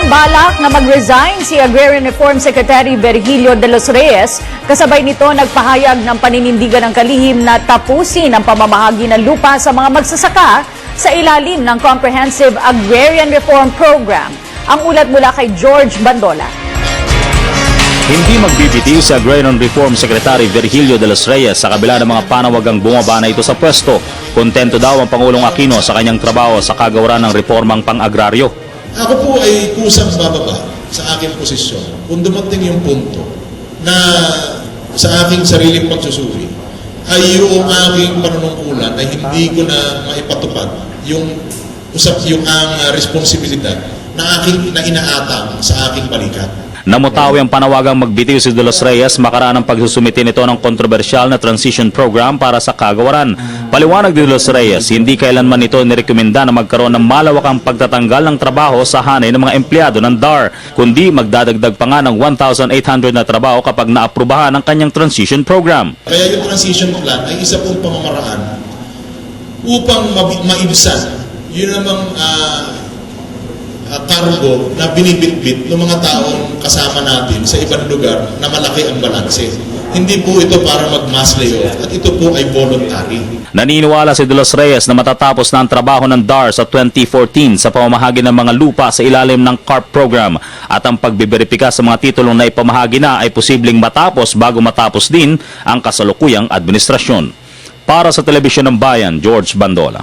Walang balak na mag-resign si Agrarian Reform Secretary Virgilio de los Reyes. Kasabay nito nagpahayag ng paninindigan ng kalihim na tapusin ang pamamahagi ng lupa sa mga magsasaka sa ilalim ng Comprehensive Agrarian Reform Program. Ang ulat mula kay George Bandola. Hindi magbibitiw si Agrarian Reform Secretary Virgilio de los Reyes sa kabila ng mga panawagang bumaba na ito sa pwesto. Kontento daw ang Pangulong Aquino sa kanyang trabaho sa kagawaran ng reformang pang-agraryo. Ako po ay kusang bababa sa aking posisyon kung dumating yung punto na sa aking sariling pagsusuri ay yung aking panunungkulan ay hindi ko na maipatupad yung usap yung ang responsibilidad na aking na inaatang sa aking balikat. Namutawi ang panawagang magbitiw si De Los Reyes makaraan ng pagsusumiti nito ng kontrobersyal na transition program para sa kagawaran. Paliwanag ni Los Reyes, hindi kailanman ito nirekomenda na magkaroon ng malawakang pagtatanggal ng trabaho sa hanay ng mga empleyado ng DAR, kundi magdadagdag pa nga ng 1,800 na trabaho kapag naaprubahan ang kanyang transition program. Kaya yung transition plan ay isa pong pamamaraan upang maibsan yun namang ah, cargo na binibitbit ng mga taong kasama natin sa ibang lugar na malaki ang balanse. Hindi po ito para mag-mass layoff at ito po ay voluntary. Naniniwala si De Los Reyes na matatapos na ang trabaho ng DAR sa 2014 sa pamamahagi ng mga lupa sa ilalim ng CARP program at ang pagbiberipika sa mga titulong na ipamahagi na ay posibleng matapos bago matapos din ang kasalukuyang administrasyon. Para sa Telebisyon ng Bayan, George Bandola.